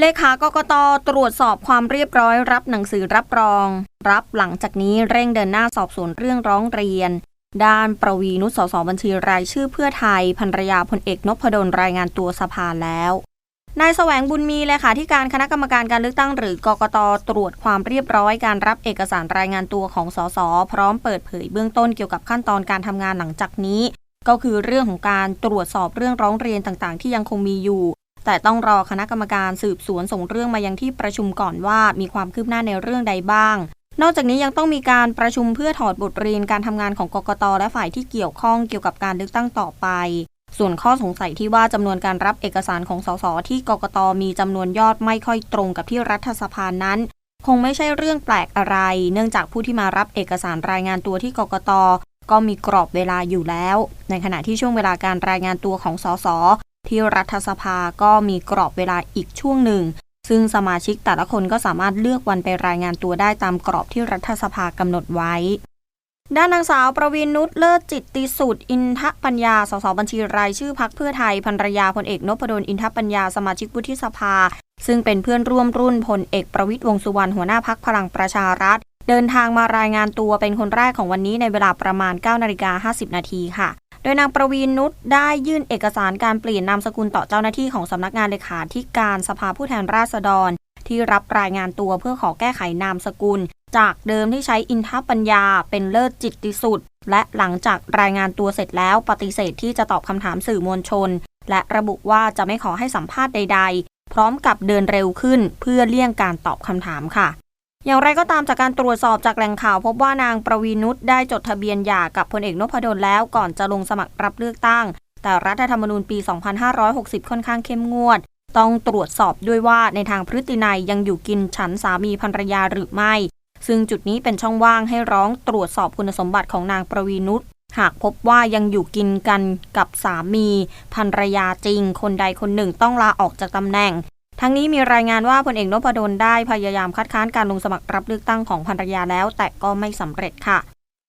เลขากกตตรวจสอบความเรียบร้อยรับหนังสือรับรอง รับหลังจากนี้เร่งเดินหน้าสอบสวนเรื่องร้องเรียน ด้านประวีนุสสบัญชีรายชื่อเพื่อไทยภรรยาพลเอกนพดลรายงานตัวสภาแล้วนายแสวงบุญมีเลขาธิการคณะกรรมการการเลือกตั้งหรือกกตตรวจความเรียบร้อยการรับเอกสารรายงานตัวของสสพร้อมเปิดเผยเบื้องต้นเกี่ยวกับขั้นตอนการทำงานหลังจากนี้ ก็คือเรื่องของการตรวจสอบเรื่องร้องเรียนต่างๆ ที่ยังคงมีอยู่ แต่ต้องรอคณะกรรมการสืบสวนส่งเรื่องมายังที่ประชุมก่อนว่ามีความคืบหน้าในเรื่องใดบ้าง นอกจากนี้ยังต้องมีการประชุมเพื่อถอดบทเรียนการทำงานของกกตและฝ่ายที่เกี่ยวข้องเกี่ยวกับการเลือกตั้งต่อไป ส่วนข้อสงสัยที่ว่าจำนวนการรับเอกสารของสสที่กกตมีจำนวนยอดไม่ค่อยตรงกับที่รัฐสภานั้น คงไม่ใช่เรื่องแปลกอะไร เนื่องจากผู้ที่มารับเอกสารรายงานตัวที่กกตก็มีกรอบเวลาอยู่แล้ว ในขณะที่ช่วงเวลาการรายงานตัวของสส ที่รัฐสภาก็มีกรอบเวลาอีกช่วงหนึ่ง ซึ่งสมาชิกแต่ละคนก็สามารถเลือกวันไปรายงานตัวได้ตามกรอบที่รัฐสภากำหนดไว้ ด้านนางสาวประวินนุชเลิศจิตติสุดอินทปัญญา สสบัญชีรายชื่อพักเพื่อไทยภรรยาพลเอกนพดลอินทปัญญาสมาชิกวุฒิสภา ซึ่งเป็นเพื่อนร่วมรุ่นพลเอกประวิตยวงสุวรรณหัวหน้าพักพลังประชารัฐเดินทางมารายงานตัวเป็นคนแรกของวันนี้ในเวลาประมาณ9นาฬิกา50 นาทีค่ะ ดยนางประวีนนุชได้ยื่นเอกสารการเปลี่ยนนามสกุลต่อเจ้าหน้าที่ของสำนักงานเลขาธิการสภาผู้แทนราษฎร ที่รับรายงานตัวเพื่อขอแก้ไขนามสกุล จากเดิมที่ใช้อินทปัญญา เป็นเลิศจิตติสุดและหลังจากรายงานตัวเสร็จแล้วปฏิเสธที่จะตอบคำถามสื่อมวลชน และระบุว่าจะไม่ขอให้สัมภาษณ์ใด ๆ พร้อมกับเดินเร็วขึ้นเพื่อเลี่ยงการตอบคำถามค่ะ อย่างไรก็ตามจากการตรวจสอบจากแหล่งข่าว พบว่านางประวีนุชได้จดทะเบียนหย่ากับพลเอกนพดลแล้วก่อนจะลงสมัครรับเลือกตั้ง แต่รัฐธรรมนูญปี 2560 ค่อนข้างเข้มงวด ต้องตรวจสอบด้วยว่าในทางพฤตินัยยังอยู่กินฉันสามีภรรยาหรือไม่ ซึ่งจุดนี้เป็นช่องว่างให้ร้องตรวจสอบคุณสมบัติของนางประวีนุชหากพบว่ายังอยู่กินกันกับสามีภรรยาจริง คนใดคนหนึ่งต้องลาออกจากตำแหน่ง ทั้งนี้มีรายงานว่าพลเอกนพดลได้พยายามคัดค้านการลงสมัครรับเลือกตั้งของภรรยาแล้ว แต่ก็ไม่สำเร็จค่ะ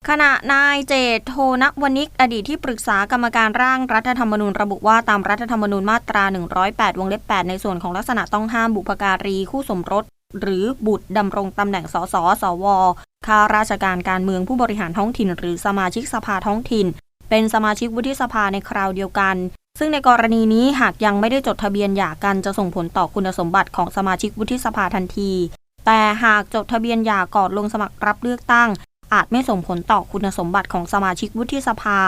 ขณะนายเจตโทนวนิก อดีตที่ปรึกษากรรมการร่างรัฐธรรมนูญระบุว่าตามรัฐธรรมนูญมาตรา 108 วงเล็บ 8 ในส่วนของลักษณะต้องห้ามบุพการีคู่สมรส หรือบุตรดำรงตำแหน่งสสสวข้าราชการการเมืองผู้บริหารท้องถิ่น หรือสมาชิกสภาท้องถิ่น เป็นสมาชิกวุฒิสภาในคราวเดียวกัน ซึ่งในกรณีนี้หากยังไม่ได้จดทะเบียนหย่ากันจะส่งผลต่อคุณสมบัติของสมาชิกวุฒิสภาทันที แต่หากจดทะเบียนหย่าก่อนลงสมัครรับเลือกตั้ง อาจไม่ส่งผลต่อคุณสมบัติของสมาชิกวุฒิสภา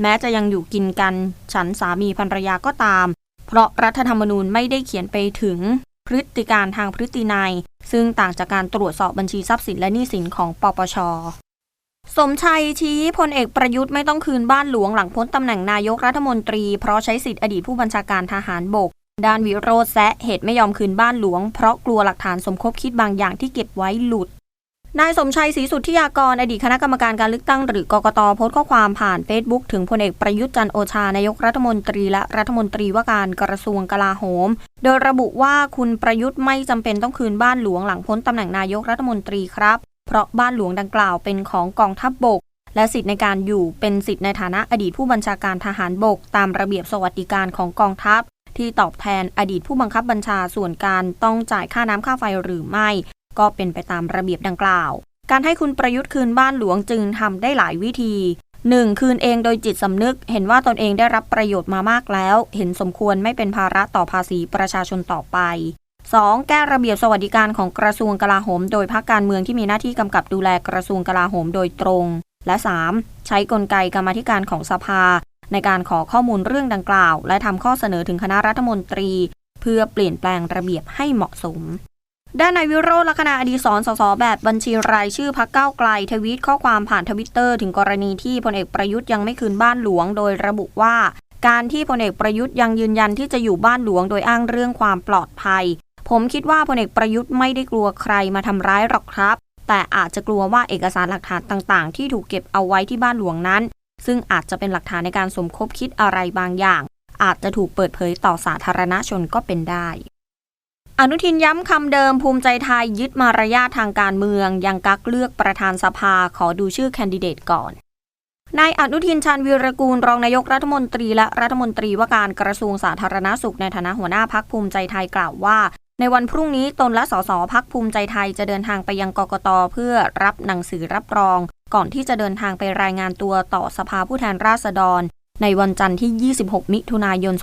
แม้จะยังอยู่กินกัน ฉันสามีภรรยาก็ตาม เพราะรัฐธรรมนูญไม่ได้เขียนไปถึงพฤติการทางพฤตินัย ซึ่งต่างจากการตรวจสอบบัญชีทรัพย์สินและหนี้สินของปปช สมชัยชี้พลเอกประยุทธ์ไม่ต้องคืนบ้านหลวงหลังพ้นตำแหน่งนายกรัฐมนตรี เพราะใช้สิทธิอดีตผู้บัญชาการทหารบก ด้านวิโรธแซะเหตุไม่ยอมคืนบ้านหลวง เพราะกลัวหลักฐานสมคบคิดบางอย่างที่เก็บไว้หลุดนายสมชัยศรีสุทธิยากรอดีตคณะกรรมการการเลือกตั้งหรือกกตโพสต์ข้อความผ่านเฟซบุ๊กถึงพลเอกประยุทธ์จันโอชานายกรัฐมนตรีและรัฐมนตรีว่าการกระทรวงกลาโหม โดยระบุว่าคุณประยุทธ์ไม่จำเป็นต้องคืนบ้านหลวงหลังพ้นตำแหน่งนายกรัฐมนตรีครับ เพราะบ้านหลวงดังกล่าวเป็นของกองทัพบบก และสิทธิในการอยู่เป็นสิทธิในฐานะอดีตผู้บัญชาการทหารบก ตามระเบียบสวัสดิการของกองทัพ ที่ตอบแทนอดีตผู้บังคับบัญชาส่วนการต้องจ่ายค่าน้ำค่าไฟหรือไม่ ก็เป็นไปตามระเบียบดังกล่าว การให้คุณประยุทธ์คืนบ้านหลวงจึงทำได้หลายวิธี 1. คืนเองโดยจิตสำนึก เห็นว่าตนเองได้รับประโยชน์มามากแล้ว เห็นสมควรไม่เป็นภาระต่อภาษีประชาชนต่อไป 2. แก้ระเบียบสวัสดิการของกระทรวงกลาโหม โดยพรรคการเมืองที่มีหน้าที่กำกับดูแลกระทรวงกลาโหมโดยตรง และ 3. ใช้กลไกกรรมธิการของสภา ในการขอข้อมูลเรื่องดังกล่าว และทำข้อเสนอถึงคณะรัฐมนตรี เพื่อเปลี่ยนแปลงระเบียบให้เหมาะสม ด้านนายวิโรจน์ลักษณะอดีศรสสแบบบัญชีรายชื่อพักเก้าไกลทวีตข้อความผ่านทวิตเตอร์ถึงกรณีที่พลเอกประยุทธ์ยังไม่คืนบ้านหลวง โดยระบุว่าการที่พลเอกประยุทธ์ยังยืนยันที่จะอยู่บ้านหลวงโดยอ้างเรื่องความปลอดภัย ผมคิดว่าพลเอกประยุทธ์ไม่ได้กลัวใครมาทำร้ายหรอกครับ แต่อาจจะกลัวว่าเอกสารหลักฐานต่างๆ ที่ถูกเก็บเอาไว้ที่บ้านหลวงนั้น ซึ่งอาจจะเป็นหลักฐานในการสมคบคิดอะไรบางอย่าง อาจจะถูกเปิดเผยต่อสาธารณชนก็เป็นได้ อนุทินย้ำคำเดิมภูมิใจไทยยึดมารยาททางการเมือง ยังกักเลือกประธานสภาขอดูชื่อแคนดิเดตก่อนนายอนุทินชาญวีรกูลรองนายกรัฐมนตรีและรัฐมนตรีว่าการกระทรวงสาธารณสุขในฐานะหัวหน้าพักภูมิใจไทยกล่าวว่า ในวันพรุ่งนี้ตนและสสพักภูมิใจไทยจะเดินทางไปยังกกตเพื่อรับหนังสือรับรอง ก่อนที่จะเดินทางไปรายงานตัวต่อสภาผู้แทนราษฎร ในวันจันทร์ที่ 26 มิถุนายน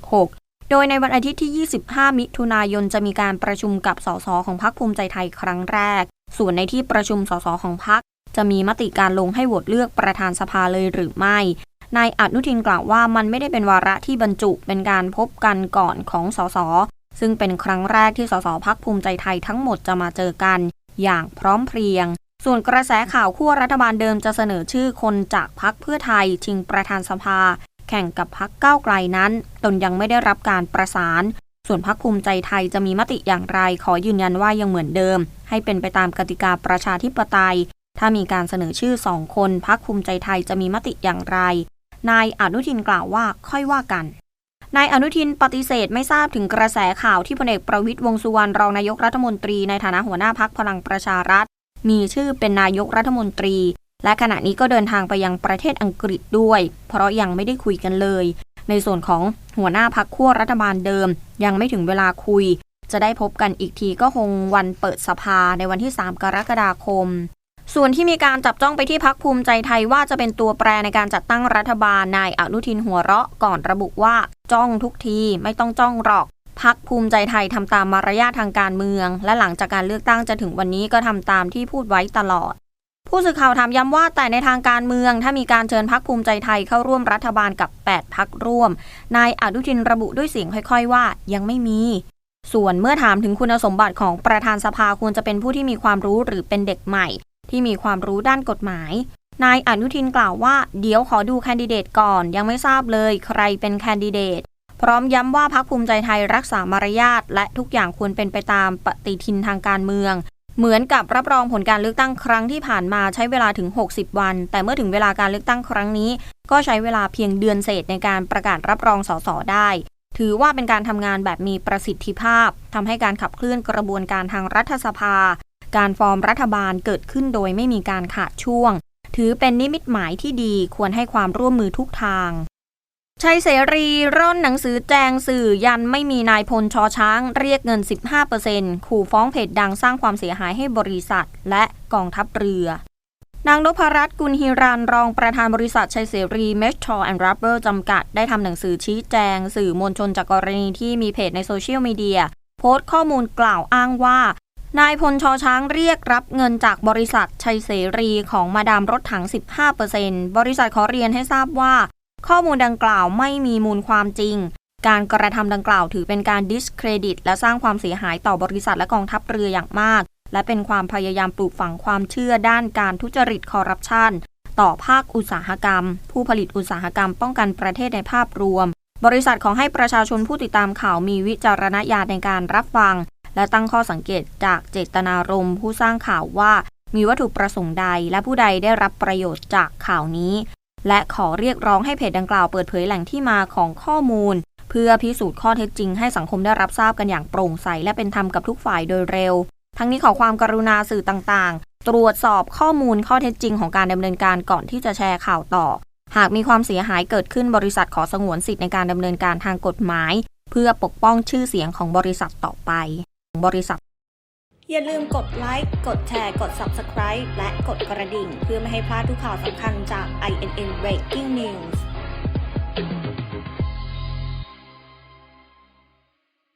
2566 โดยในวันอาทิตย์ที่ 25 มิถุนายนจะมีการประชุมกับสสของพรรคภูมิใจไทยครั้งแรก ส่วนในที่ประชุมสสของพรรคจะมีมติการลงให้โหวตเลือกประธานสภาเลยหรือไม่นายอนุทินกล่าวว่ามันไม่ได้เป็นวาระที่บรรจุเป็นการพบกันก่อนของสส ซึ่งเป็นครั้งแรกที่สสพักภูมิใจไทยทั้งหมดจะมาเจอกัน อย่างพร้อมเพรียง ส่วนกระแสข่าวขั้วรัฐบาลเดิมจะเสนอชื่อคนจากพักเพื่อไทยชิงประธานสภา แข่งกับพักก้าวไกลนั้น ตนยังไม่ได้รับการประสาน ส่วนพักภูมิใจไทยจะมีมติอย่างไร ขอยืนยันว่ายังเหมือนเดิม ให้เป็นไปตามกติกาประชาธิปไตย ถ้ามีการเสนอชื่อสองคนพักภูมิใจไทยจะมีมติอย่างไรนายอนุทินกล่าวว่าค่อยว่ากัน นายอนุทินปฏิเสธไม่ทราบถึงกระแสข่าวที่พลเอกประวิตยวงสุวรรณรองนายกรัฐมนตรีในฐานะหัวหน้าพักพลังประชารัฐ มีชื่อเป็นนายกรัฐมนตรี และขณะนี้ก็เดินทางไปยังประเทศอังกฤษด้วย เพราะยังไม่ได้คุยกันเลย ในส่วนของหัวหน้าพักขั้วรัฐบาลเดิม ยังไม่ถึงเวลาคุย จะได้พบกันอีกทีก็คงวันเปิดสภาในวันที่ 3 กรกฎาคม ส่วนที่มีการจับจ้องไปที่พักภูมิใจไทยว่าจะเป็นตัวแปรในการจัดตั้งรัฐบาลนายอนุทินหัวเราะก่อนระบุว่า จ้องทุกทีไม่ต้องจ้องหรอกพักภูมิใจไทยทำตามมารยาททางการเมือง และหลังจากการเลือกตั้งจะถึงวันนี้ก็ทำตามที่พูดไว้ตลอด ผู้สื่อข่าวถามย้ำว่าแต่ในทางการเมือง ถ้ามีการเชิญพักภูมิใจไทยเข้าร่วมรัฐบาลกับ 8 พักร่วม นายอนุทินระบุด้วยเสียงค่อยๆ ว่ายังไม่มี ส่วนเมื่อถามถึงคุณสมบัติของประธานสภาควรจะเป็นผู้ที่มีความรู้หรือเป็นเด็กใหม่ ที่มีความรู้ด้านกฎหมาย นายอนุทินกล่าวว่า เดี๋ยวขอดูแคนดิเดตก่อนยังไม่ทราบเลยใครเป็นแคนดิเดต พร้อมย้ำว่าพักภูมิใจไทยรักษามารยาทและทุกอย่างควรเป็นไปตามปฏิทินทางการเมือง เหมือนกับรับรองผลการเลือกตั้งครั้งที่ผ่านมาใช้เวลาถึง 60 วัน แต่เมื่อถึงเวลาการเลือกตั้งครั้งนี้ ก็ใช้เวลาเพียงเดือนเศษในการประกาศรับรองสสได้ถือว่าเป็นการทำงานแบบมีประสิทธิภาพทำให้การขับเคลื่อนกระบวนการทางรัฐสภา การฟอร์มรัฐบาลเกิดขึ้นโดยไม่มีการขาดช่วง ถือเป็นนิมิตหมายที่ดีควรให้ความร่วมมือทุกทางชัยเสรีร่อนหนังสือแจงสื่อยันไม่มีนายพลชอช้าง เรียกเงิน 15%ขู่ฟ้องเพจดังสร้างความเสียหายให้บริษัท และกองทัพเรือ นางนพรัตน์กุลฮิรันรองประธานบริษัทชัยเสรีเมชชอแอนด์รับเบอร์จำกัด ได้ทำหนังสือชี้แจง สื่อมวลชนจากกรณีที่มีเพจในโซเชียลมีเดียโพสต์ข้อมูลกล่าวอ้างว่า นายพลชอช้างเรียกรับเงินจากบริษัทชัยเสรีของมาดามรถถัง 15%บริษัทขอเรียนให้ทราบว่า ข้อมูลดังกล่าวไม่มีมูลความจริง การกระทำดังกล่าวถือเป็นการดิสเครดิต และสร้างความเสียหายต่อบริษัทและกองทัพเรืออย่างมาก และเป็นความพยายามปลูกฝังความเชื่อด้านการทุจริตคอร์รัปชันต่อภาคอุตสาหกรรม ผู้ผลิตอุตสาหกรรมป้องกันประเทศในภาพรวม บริษัทขอให้ประชาชนผู้ติดตามข่าวมีวิจารณญาณในการรับฟัง และตั้งข้อสังเกตจากเจตนารมณ์ผู้สร้างข่าวว่ามีวัตถุประสงค์ใดและผู้ใดได้รับประโยชน์จากข่าวนี้ และขอเรียกร้องให้เพจดังกล่าวเปิดเผยแหล่งที่มาของข้อมูล เพื่อพิสูจน์ข้อเท็จจริงให้สังคมได้รับทราบกันอย่างโปร่งใสและเป็นธรรมกับทุกฝ่ายโดยเร็ว ทั้งนี้ขอความกรุณาสื่อต่างๆ ตรวจสอบข้อมูลข้อเท็จจริงของการดำเนินการก่อนที่จะแชร์ข่าวต่อ หากมีความเสียหายเกิดขึ้นบริษัทขอสงวนสิทธิในการดำเนินการทางกฎหมาย เพื่อปกป้องชื่อเสียงของบริษัทต่อไป บริษัท อย่าลืมกดไลค์ กดแชร์ กด Subscribe และกดกระดิ่ง เพื่อไม่ให้พลาดทุกข่าวสำคัญจาก INN Breaking News